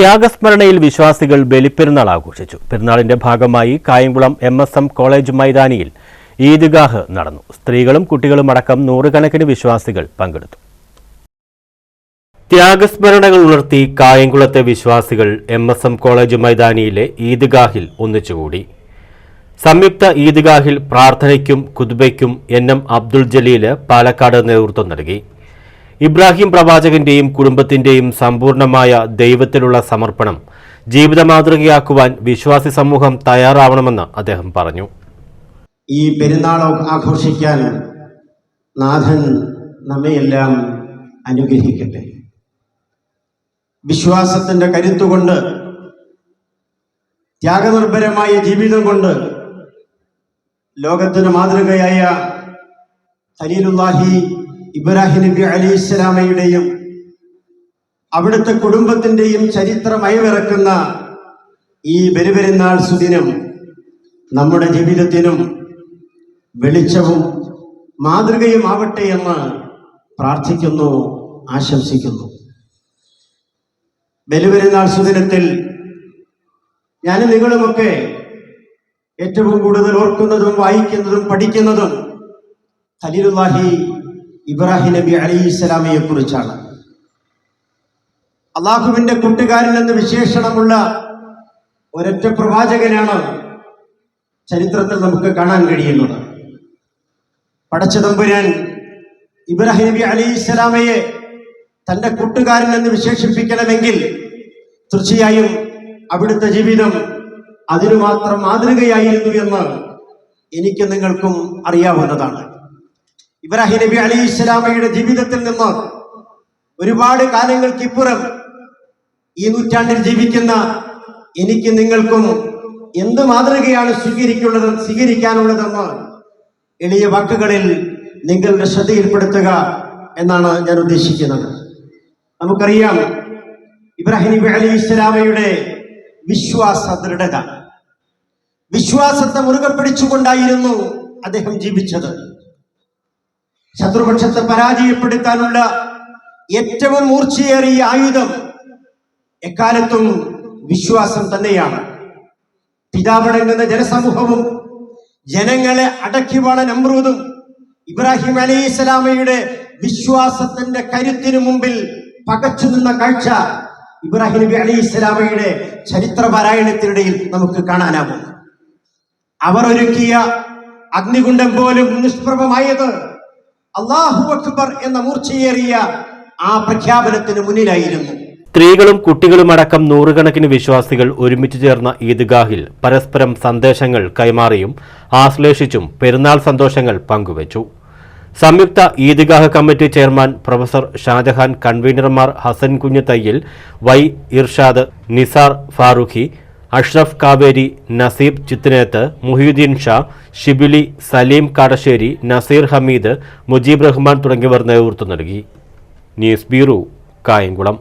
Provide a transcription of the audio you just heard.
ത്യാഗസ്മരണയിൽ വിശ്വാസികൾ ബലിപ്പെരുന്നാൾ ആഘോഷിച്ചു. പെരുന്നാളിന്റെ ഭാഗമായി Kayamkulam M S M college മൈതാനിയിൽ ഈദ്ഗാഹ് നടന്നു. സ്ത്രീകളും കുട്ടികളും അടക്കം നൂറുകണക്കിന് വിശ്വാസികൾ പങ്കെടുത്തു. ത്യാഗസ്മരണകൾ ഉണർത്തി കായംകുളത്തെ വിശ്വാസികൾ എം എസ് എം കോളേജ് മൈതാനിയിലെ ഈദ്ഗാഹിൽ ഒന്നിച്ചുകൂടി. സംയുക്ത ഈദ്ഗാഹിൽ പ്രാർത്ഥനയ്ക്കും കുതുബയ്ക്കും എൻ എം അബ്ദുൾ ജലീൽ പാലക്കാട് നേതൃത്വം നൽകി. ഇബ്രാഹിം പ്രവാചകന്റെയും കുടുംബത്തിന്റെയും സമ്പൂർണമായ ദൈവത്തിലുള്ള സമർപ്പണം ജീവിത മാതൃകയാക്കുവാൻ വിശ്വാസി സമൂഹം തയ്യാറാവണമെന്ന് അദ്ദേഹം പറഞ്ഞു. ഈ പെരുന്നാൾ ആഘോഷിക്കാൻ നാഥൻ നമ്മയെല്ലാം അനുഗ്രഹിക്കട്ടെ. വിശ്വാസത്തിന്റെ കരുത്തുകൊണ്ട് ത്യാഗനിർഭരമായ ജീവിതം കൊണ്ട് ലോകത്തിന് മാതൃകയായ ഖലീലുല്ലാഹി ഇബ്രാഹിം നബി അലി ഇസ്ലാമയുടെയും അവിടുത്തെ കുടുംബത്തിന്റെയും ചരിത്രം അയവിറക്കുന്ന ഈ ബലിപെരുന്നാൾ സുദിനം നമ്മുടെ ജീവിതത്തിനും വെളിച്ചവും മാതൃകയും ആവട്ടെ എന്ന് പ്രാർത്ഥിക്കുന്നു ആശംസിക്കുന്നു. ബലിപെരുന്നാൾ സുദിനത്തിൽ ഞാൻ നിങ്ങളുമൊക്കെ ഏറ്റവും കൂടുതൽ ഓർക്കുന്നതും വായിക്കുന്നതും പഠിക്കുന്നതും ഖലീലുല്ലാഹി ഇബ്രാഹിം നബി അലി ഇസ്ലാമിയെ കുറിച്ചാണ്. അള്ളാഹുവിന്റെ കൂട്ടുകാരൻ എന്ന വിശേഷണമുള്ള ഒരൊറ്റ പ്രവാചകനാണ് ചരിത്രത്തിൽ നമുക്ക് കാണാൻ കഴിയുന്നത്. പടച്ചതമ്പുരാൻ ഇബ്രാഹിം നബി അലി ഇസ്ലാമയെ തന്റെ കൂട്ടുകാരൻ എന്ന് വിശേഷിപ്പിക്കണമെങ്കിൽ തീർച്ചയായും അവിടുത്തെ ജീവിതം അതിനു മാത്രം മാതൃകയായിരുന്നു എന്ന് എനിക്ക് നിങ്ങൾക്കും അറിയാവുന്നതാണ്. ഇബ്രാഹിം നബി അലി ഇസ്ലാമയുടെ ജീവിതത്തിൽ നിന്ന് ഒരുപാട് കാലങ്ങൾക്കിപ്പുറം ഈ നൂറ്റാണ്ടിൽ ജീവിക്കുന്ന എനിക്ക് നിങ്ങൾക്കും എന്ത് മാതൃകയാണ് സ്വീകരിക്കുള്ളത് സ്വീകരിക്കാനുള്ളതെന്ന് എളിയ വാക്കുകളിൽ നിങ്ങളുടെ ശ്രദ്ധയിൽപ്പെടുത്തുക എന്നാണ് ഞാൻ ഉദ്ദേശിക്കുന്നത്. നമുക്കറിയാം ഇബ്രാഹിം നബി അലി ഇസ്ലാമയുടെ വിശ്വാസ ദൃഢത. വിശ്വാസത്തെ മുറുകെ പിടിച്ചുകൊണ്ടായിരുന്നു അദ്ദേഹം ജീവിച്ചത്. ശത്രുപക്ഷത്തെ പരാജയപ്പെടുത്താനുള്ള ഏറ്റവും മൂർച്ചയേറിയ ആയുധം എക്കാലത്തും വിശ്വാസം തന്നെയാണ്. പിതാവടങ്ങുന്ന ജനസമൂഹവും ജനങ്ങളെ അടക്കി വാണ നമ്രൂദും ഇബ്രാഹിം അലൈഹി സ്വലാമയുടെ വിശ്വാസത്തിന്റെ കരുത്തിനു മുമ്പിൽ പകച്ചു നിന്ന കാഴ്ച ഇബ്രാഹിം നബി അലൈഹി സ്വലാമയുടെ ചരിത്ര പാരായണത്തിനിടയിൽ നമുക്ക് കാണാനാവും അവർ ഒരുക്കിയ അഗ്നികുണ്ഡം പോലും നിഷ്പ്രഭമായത് അള്ളാഹു അക്ബർ എന്ന മൂർച്ചയേറിയ ആ പ്രഖ്യാപനത്തിന് മുന്നിലായിരുന്നു. സ്ത്രീകളും കുട്ടികളും അടക്കം നൂറുകണക്കിന് വിശ്വാസികൾ ഒരുമിച്ച് ചേർന്ന ഈദ്ഗാഹിൽ പരസ്പരം സന്ദേശങ്ങൾ കൈമാറിയും ആശ്ലേഷിച്ചും പെരുന്നാൾ സന്തോഷങ്ങൾ പങ്കുവച്ചു. സംയുക്ത ഈദ്ഗാഹ് കമ്മിറ്റി ചെയർമാൻ പ്രൊഫസർ ഷാജഹാൻ കൺവീനർമാർ ഹസൻ കുഞ്ഞ് തയ്യിൽ വൈ ഇർഷാദ് നിസാർ ഫാറൂഖി അഷ്റഫ് കാവേരി നസീബ് ചിത്തിനേത്ത് മുഹിയുദ്ദീൻ ഷാ ഷിബിലി സലീം കാടശ്ശേരി നസീർ ഹമീദ് മുജീബ് റഹ്മാൻ തുടങ്ങിയവർ നേതൃത്വം നൽകി. News bureau Kayamkulam.